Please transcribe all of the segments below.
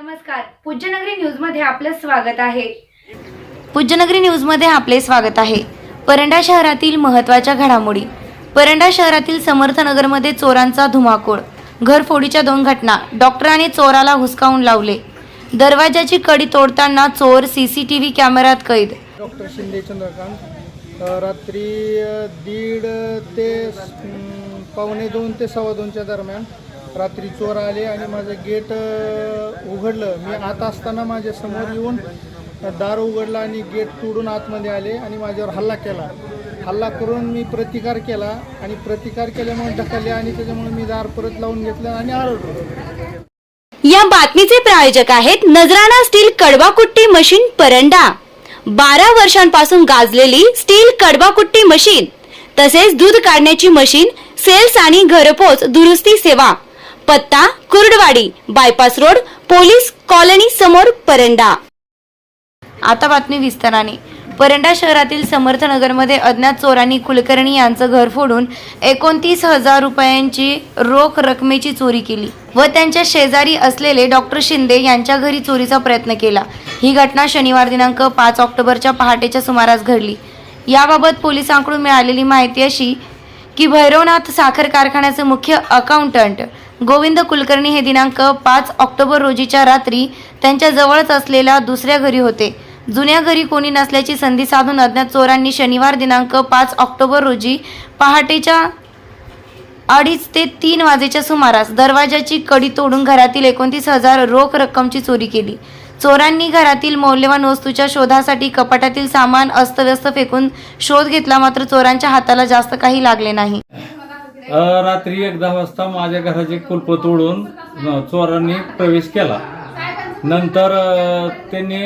नमस्कार. पूज्यनगरी न्यूजमध्ये आपलं स्वागत आहे. पूज्यनगरी न्यूजमध्ये आपले स्वागत आहे. परंडा शहरातील महत्त्वाच्या घडामोडी. परंडा शहरातील समर्थनगरमध्ये चोरांचा धुमाकूळ. घरफोडीच्या दोन घटना. डॉक्टरांनी चोराला हुसकावून लावले. दरवाजाची कडी तोडताना चोर सीसीटीव्ही कॅमेऱ्यात कैद. डॉक्टर शिंदे चंद्रकांत अ, रात्री अ, दीड ते पावणे दोन ते सव्वा दोनच्या दरम्यान रात्री चोर आले आणि माझं गेट उघडलं. मी आत असताना माझ्यासमोर येऊन दार उघडला आणि गेट तोडून आतमध्ये आले आणि माझ्यावर हल्ला केला. हल्ला करून मी प्रतिकार केला आणि प्रतिकार केल्यामुळे ढकलले आणि त्याच्यामुळे मी दार परत लावून घेतलं आणि आरडलो. या बातमीचे प्रायोजक आहेत नजराणा स्टील कडवाकुट्टी मशीन परंडा. बारा वर्षांपासून गाजलेली स्टील कडवाकुट्टी मशीन तसेच दूध काढण्याची मशीन सेल्स आणि घरपोच दुरुस्ती सेवा. पत्ता Kurduwadi bypass road police colony समोर परंडा. आता बातमी विस्ताराने. परंडा शहरातील समर्थनगरमध्ये अज्ञात चोरांनी कुलकर्णी यांचं घर फोडून एकोणतीस हजार रुपयांची रोख रकमेची चोरी केली व त्यांच्या शेजारी असलेले डॉक्टर शिंदे यांच्या घरी चोरीचा प्रयत्न केला. ही घटना शनिवार दिनांक पाच ऑक्टोबरच्या पहाटेच्या सुमारास घडली. याबाबत पोलिसांकडून मिळालेली माहिती अशी की भैरवनाथ साखर कारखान्याचे मुख्य अकाउंटंट गोविंद कुलकर्णी हे दिनांक पाच ऑक्टोबर रोजीच्या रात्री त्यांच्या जवळच असलेल्या दुसऱ्या घरी होते. जुन्या घरी कोणी नसल्याची संधी साधून अज्ञात चोरांनी शनिवार दिनांक पाच ऑक्टोबर रोजी पहाटेच्या अडीच ते तीन वाजेच्या सुमारास दरवाजाची कडी तोडून घरातील एकोणतीस हजार रोख रक्कमची चोरी केली. चोरांनी घरातील मौल्यवान वस्तूच्या शोधासाठी कपाटातील सामान अस्तव्यस्त फेकून शोध घेतला मात्र चोरांच्या हाताला जास्त काही लागले नाही. रात्री एक दहा वाजता माझ्या घराचे कुलप तोडून चोरांनी प्रवेश केला. नंतर त्यांनी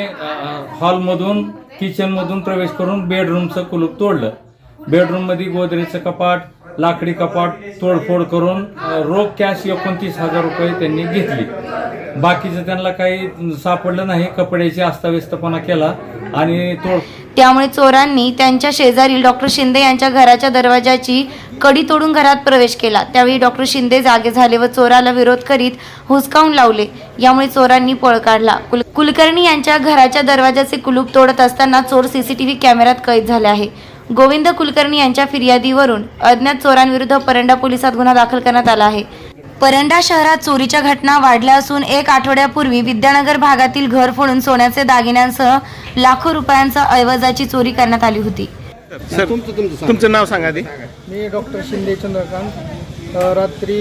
हॉलमधून किचनमधून प्रवेश करून बेडरूमचं कुलूप तोडलं. बेडरूममध्ये गोदरेजचं कपाट लाकडी कपाट तोडफोड करून रोख कॅश एकोणतीस हजार रुपये त्यांनी घेतली. बाकीचं त्यांना काही सापडलं नाही कपड्याची अस्ताव्यस्तपणा केला आणि तोड त्यामुळे चोरांनी त्यांच्या शेजारी डॉक्टर शिंदे यांच्या घराच्या दरवाजाची कडी तोडून घरात प्रवेश केला. त्यावेळी डॉक्टर शिंदे जागे झाले व चोराला विरोध करीत हुसकावून लावले. यामुळे चोरांनी पळ काढला. कुल कुलकर्णी यांच्या घराच्या दरवाजाचे कुलूप तोडत असताना चोर सीसीटीव्ही कॅमेऱ्यात कैद झाले आहे. गोविंद कुलकर्णी यांच्या फिर्यादीवरून अज्ञात चोरांविरुद्ध परंडा पोलिसात गुन्हा दाखल करण्यात आला आहे. परंडा शहरात चोरीच्या घटना वाढल्या असून एक आठवड्यापूर्वी विद्यानगर भागातील घर फोडून सोन्याचे दागिन्यांसह लाखो रुपयांचा ऐवजाची चोरी करण्यात आली होती. सर तुमचं नाव सांगा आधी. मी डॉक्टर शिंदे चंद्रकांत. रात्री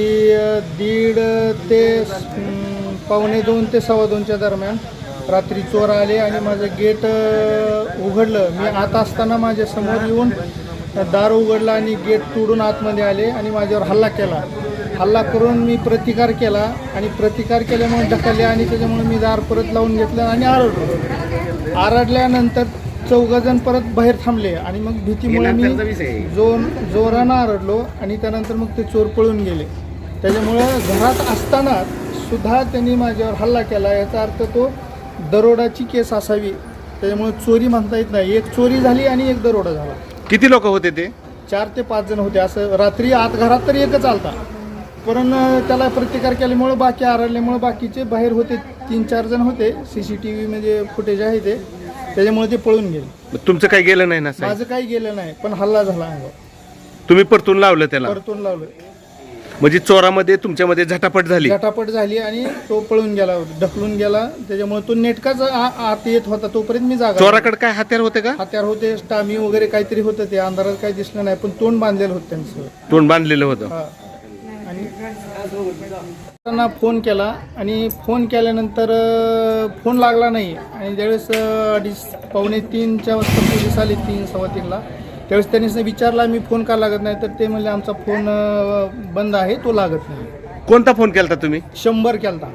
दीड ते पावणे दोन ते सव्वा दोनच्या दरम्यान रात्री चोर आले आणि माझं गेट उघडलं. मी आत असताना माझ्यासमोर येऊन दार उघडला आणि गेट तोडून आतमध्ये आले आणि माझ्यावर हल्ला केला. हल्ला करून मी प्रतिकार केला आणि प्रतिकार केल्यामुळे ढकलले आणि त्याच्यामुळे मी दार परत लावून घेतलं आणि आरडलो. आरडल्यानंतर चौघजण परत बाहेर थांबले आणि मग भीतीमुळे मी जो जोरानं आरडलो आणि त्यानंतर मग ते चोर पळून गेले. त्याच्यामुळं घरात असताना सुद्धा त्यांनी माझ्यावर हल्ला केला. याचा अर्थ तो दरोडाची केस असावी. त्याच्यामुळे चोरी म्हणता येत नाही. एक चोरी झाली आणि एक दरोडा झाला. किती लोक होते ते? चार ते पाच जण होते. असं रात्री आत घरात तर एकच आलता. पण त्याला प्रतिकार केल्यामुळं बाकी आरडल्यामुळं बाकीचे बाहेर होते. तीन चार जण होते. सी सी टी व्हीमध्ये फुटेज आहे ते. त्याच्यामुळे ते पळून गेले. तुमचं काही गेलं नाही ना साहेब माझं काही गेलं नाही पण हल्ला झाला अंगावर तुम्ही परतून लावलं त्याला? परतून लावलं. म्हणजे चोरामध्ये तुमच्यामध्ये झटापट झाली? झटापट झाली आणि तो पळून गेला ढकलून गेला. त्याच्यामुळे तो नेटकाच आ- आत येत होता तोपर्यंत मी जागा चोराकडे काय हत्यार होते का? हत्यार होते स्टामी वगैरे काहीतरी होतं ते अंधारात काही दिसलं नाही पण तोंड बांधलेलं होतं त्यांचं. तोंड बांधलेलं होतं. हा. त्यांना फोन केला आणि फोन केल्यानंतर फोन लागला नाही. आणि ज्यावेळेस अडीच पावणे तीनच्या वाजता पोलीस आले तीन सव्वा तीनला त्यावेळेस त्यांनी विचारला मी फोन का लागत नाही? तर ते म्हणले आमचा फोन बंद आहे तो लागत नाही. कोणता फोन केलता तुम्ही? शंभर केलता.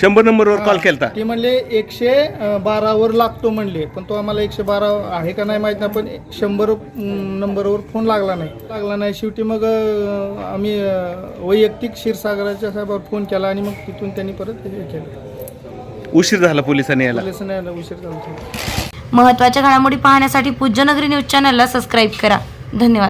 शंभर नंबरवर कॉल केलता. ते म्हणले एकशे बारावर लागतो म्हणले. पण तो आम्हाला एकशे बारा आहे का नाही माहीत नाही पण शंभर नंबरवर फोन लागला नाही. लागला नाही. शेवटी मग अं, आम्ही अं, वैयक्तिक क्षीरसागराच्या साहेबावर फोन केला आणि मग तिथून त्यांनी परत हे केलं. उशीर झाला पोलिसांनी यायला. पोलिसांना यायला उशीर झाला. महत्त्वाच्या घडामोडी पाहण्यासाठी पूज्यनगरी न्यूज चॅनलला सबस्क्राईब करा. धन्यवाद.